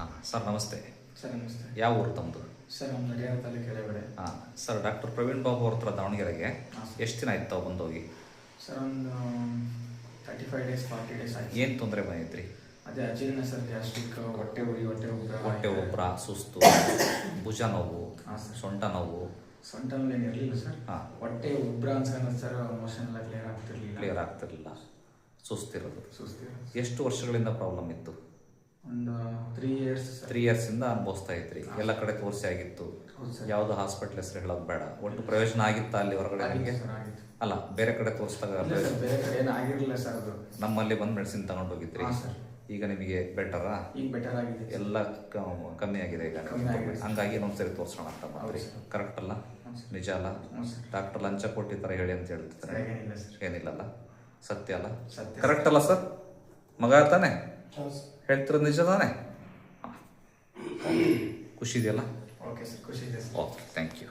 ಹಾಂ ಸರ್ ನಮಸ್ತೆ. ಸರ್ ನಮಸ್ತೆ. ಯಾವ ಊರು ತಮ್ಮದು ಸರ್ ನಮ್ಮ ನಡಿಯಾರ ತಾಲೂಕು ಕೆಳಗಡೆ. ಹಾಂ ಸರ್ ಡಾಕ್ಟರ್ ಪ್ರವೀಣ್ ಬಾಬು ಅವ್ರ ಹತ್ರ ದಾವಣಗೆರೆಗೆ. ಹಾಂ. ಎಷ್ಟು ದಿನ ಆಯ್ತು ತಾವು ಬಂದೋಗಿ? ಸರ್ ಒಂದು thirty five days forty days ಆಯ್ತು. ಏನು ತೊಂದರೆ ಬಂದಿದ್ರಿ ಅದೇ ಅಜೀರ್ಣ ಸರ್ ಗ್ಯಾಸ್ಟ್ರಿಕ್ ಹೊಟ್ಟೆ ಉರಿ ಹೊಟ್ಟೆ ಉಬ್ಬರ ಹೊಟ್ಟೆ ಉಬ್ಬರ ಸುಸ್ತು ಭುಜ ನೋವು ಹಾಂ ಸರ್. ಸೊಂಟ ನೋವು. ಸೊಂಟ ಏನು ಇರಲಿಲ್ಲ ಸರ್. ಹಾಂ. ಹೊಟ್ಟೆ ಉಬ್ಬರ ಅನ್ಸ್ಕೊಂಡ್ ಸರ್ ಮೋಷನ್ ಎಲ್ಲ ಕ್ಲಿಯರ್ ಆಗ್ತಿರ್ಲಿಲ್ಲ. ಕ್ಲಿಯರ್ ಆಗ್ತಿರಲಿಲ್ಲ. ಸುಸ್ತಿರೋದು. ಸುಸ್ತಿರ ಎಷ್ಟು ವರ್ಷಗಳಿಂದ ಪ್ರಾಬ್ಲಮ್ ಇತ್ತು? ತ್ರೀ ಇಯರ್ಸ್ ತ್ರೀ ಇಯರ್ಸಿಂದ ಅನುಭವಿಸ್ತಾ ಇದ್ರಿ. ಎಲ್ಲ ಕಡೆ ತೋರಿಸಿ ಆಗಿತ್ತು. ಯಾವ್ದು ಹಾಸ್ಪಿಟ್ಲ್ ಹೆಸರು ಹೇಳೋದು ಬೇಡ. ಒಟ್ಟು ಪ್ರಯೋಜನ ಆಗಿತ್ತಾ ಅಲ್ಲಿ ಹೊರಗಡೆ ನಿಮಗೆ? ಅಲ್ಲ ಬೇರೆ ಕಡೆ ತೋರಿಸಿದಾಗ ಬೇರೆ ಕಡೆ ಏನು ಆಗಿರಲಿಲ್ಲ ಸರ್ ಅದು. ನಮ್ಮಲ್ಲಿ ಬಂದು ಮೆಡಿಸಿನ್ ತಗೊಂಡೋಗಿದ್ರಿ ಹೋಗಿದ್ರಿ. ಸರ್. ಈಗ ನಿಮಗೆ ಬೆಟರಾ ಈಗ ಬೆಟರ್ ಆಗಿದೆ ಎಲ್ಲ ಕಮ್ಮಿ ಆಗಿದೆ ಈಗ. ಹಂಗಾಗಿ ಇನ್ನೊಂದ್ಸರಿ ತೋರ್ಸೋಣ ಅಂತ ಬಂದ್ರಿ. ಹೌದು ಕರೆಕ್ಟ್ ಅಲ್ಲ? ನಿಜ ಅಲ್ಲ? ಡಾಕ್ಟರ್ ಲಂಚ ಕೊಟ್ಟಿದ್ದಾರೆ ಥರ ಹೇಳಿ ಅಂತ ಹೇಳ್ತಿದ್ದಾರೆ. ಸರ್ ಏನಿಲ್ಲಲ್ಲ? ಸತ್ಯ ಅಲ್ಲ? ಕರೆಕ್ಟ್ ಅಲ್ಲ ಸರ್? ಮಗ ತಾನೆ? ಹೇಳ್ತಿರೋದು ನಿಜ ತಾನೆ. ಖುಷಿ ಇದೆಯಲ್ಲ? ಓಕೆ ಸರ್ ಖುಷಿ ಇದೆ ಸರ್ ಓಕೆ ಥ್ಯಾಂಕ್ ಯು